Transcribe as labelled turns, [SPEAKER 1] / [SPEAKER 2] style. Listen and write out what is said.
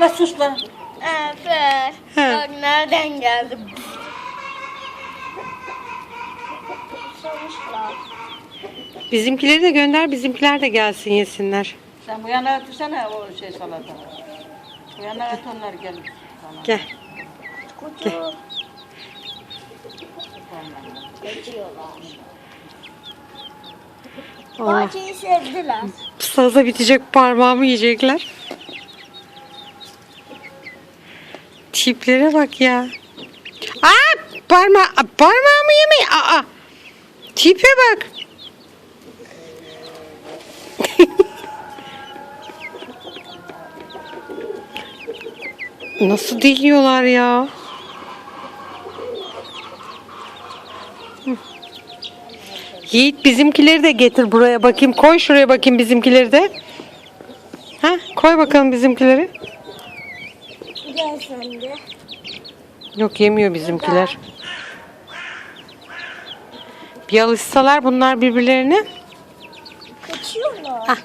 [SPEAKER 1] La sus lan.
[SPEAKER 2] Efer.
[SPEAKER 3] He.
[SPEAKER 2] Bak nereden geldi? Susamışlar.
[SPEAKER 3] Bizimkileri de gönder bizimkiler de gelsin yesinler.
[SPEAKER 1] Sen bu yana otursana o şey salata. Bu yana at onlar gelir. Sana.
[SPEAKER 3] Gel.
[SPEAKER 2] Kutu. Geçiyorlar.
[SPEAKER 3] Oh.
[SPEAKER 2] Bahçeyi sevdiler.
[SPEAKER 3] Saza bitecek parmağımı yiyecekler. Tiplere bak ya. Aa, parma parmağımı yemeyin. Aa. Tipe bak. Nasıl deliyorlar ya? Yiğit bizimkileri de getir buraya bakayım. Koy şuraya bakayım bizimkileri de. Ha, koy bakalım bizimkileri.
[SPEAKER 2] Sen de.
[SPEAKER 3] Yok yemiyor bizimkiler. Bir alışsalar bunlar birbirlerine.
[SPEAKER 2] Kaçıyorlar.
[SPEAKER 3] Ah